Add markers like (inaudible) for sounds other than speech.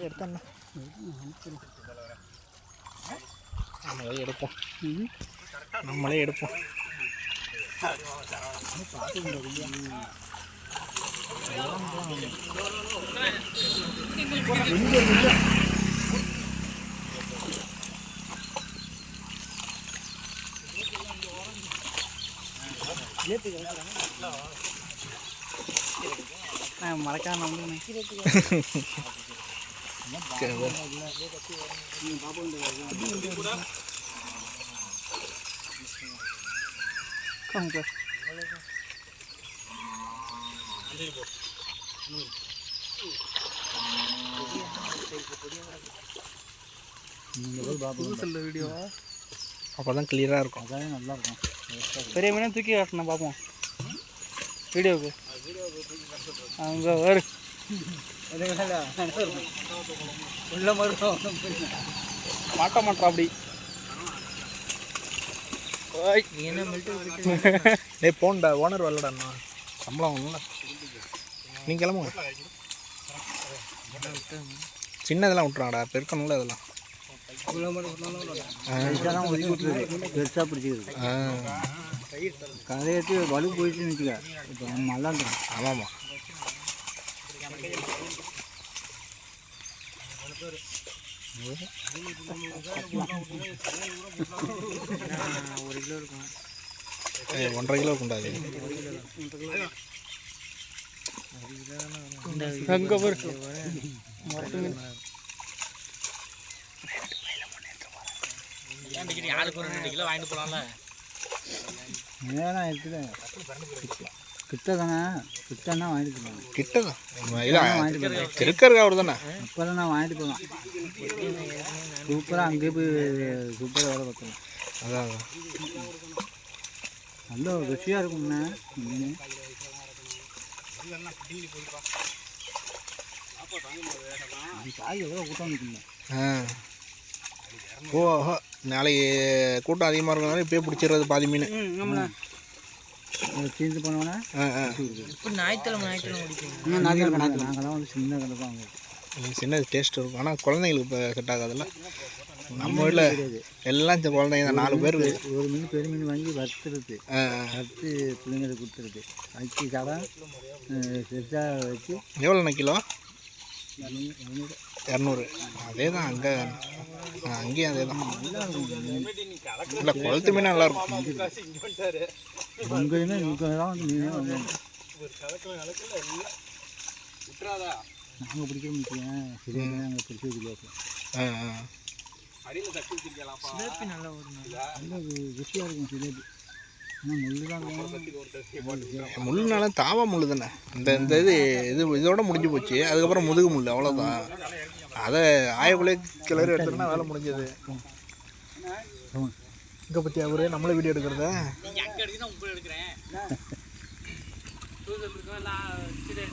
எடுத்தோன்னா நம்மளே எடுப்போம். நம்மளே எடுப்போம். மறக்காம (laughs) வீடியோவா அப்போ தான் கிளியராக இருக்கும். அதான் நல்லா இருக்கும். பெரிய மீனை தூக்கி காட்டணும் பார்ப்போம் வீடியோவுக்கு. அங்கே வரு. உள்ள மாட்ட மாட்டா அப்படி. ஓய். (laughs) டேய் போன்டா ஓனர் வரலடாண்ணா சம்பளம் ஒன்றும் நீ கிளம்புங்க. சின்னதெல்லாம் விட்றாங்கடா பெருக்கணும்ல அதெல்லாம். பெருசாக பிடிச்சிருக்கு ஆ. கதையத்து வலு போயிடுச்சுன்னு வச்சுக்க. இப்போ நல்லா இருந்துடும் ஆமாம்மா. ஒரு கிலோ இருக்கும் ஒன்றரை கிலோ இருக்கும்டா அது அங்கே பாரு ஏன்னா இருக்குது கிட்ட தானே கிட்டன்னா வாங்கிட்டு போகலாம் கிட்ட தான் இல்லை திருக்கருக்கு அவர் தானே? இப்போல்லாம் நான் வாங்கிட்டு போகலாம் சூப்பராக அங்கேயே போய் சூப்பராக வேலை பார்க்கலாம். அதான் நல்ல ருசியாக இருக்கும்ண்ணே மீன் காய் எவ்வளோ கூட்டம் நிற்குங்க ஓ நாளைக்கு கூட்டம் அதிகமாக இருக்கிறதுனால இப்போயே பிடிச்சிடுறது பாதி மீன். தீர்ந்து போனோன்னே இப்போ ஞாயிற்றுக்கிழமை ஞாயிற்றுக்கிழமை நாங்களாம் வந்து சின்ன கணக்கு வாங்க இது சின்ன டேஸ்ட் இருக்கும். ஆனால் குழந்தைங்களுக்கு இப்போ செட் ஆகாதுல்ல நம்ம வீட்டில் எல்லாம் இந்த குழந்தைங்க தான். நாலு பேர். ஒரு மீன் பெரிய மீன் வாங்கி ஆ. வறுத்து பிள்ளைங்களுக்கு கொடுத்துருது அரிசி சாதம் பெருசாக வச்சு எவ்வளோண்ணா கிலோ? இரநூறு. அதே தான் அங்கே அங்கேயும் அதே தான் இல்லை குளத்து மீன் நல்லா உங்களையுமே இங்கே தான் வந்து மீன் வந்து நாங்கள் பிடிக்கிற முக்கியம் சரியாக நாங்கள் பிடிச்சி வைக்கலாம் ஆ ஆ. நல்ல ருசியாக இருக்கும் சிலேபி தான். முள்ளுனால தாவா முள் தானே? இந்த இந்த இது இது இதோட முடிஞ்சு போச்சு. அதுக்கப்புறம் முதுகு முள் அவ்வளோதான் அதை ஆயக்குள்ளே கிளறி எடுத்தோம்னா வேலை முடிஞ்சது. இங்கே பற்றி அவரே? நம்மளே வீடியோ எடுக்கிறத? (laughs)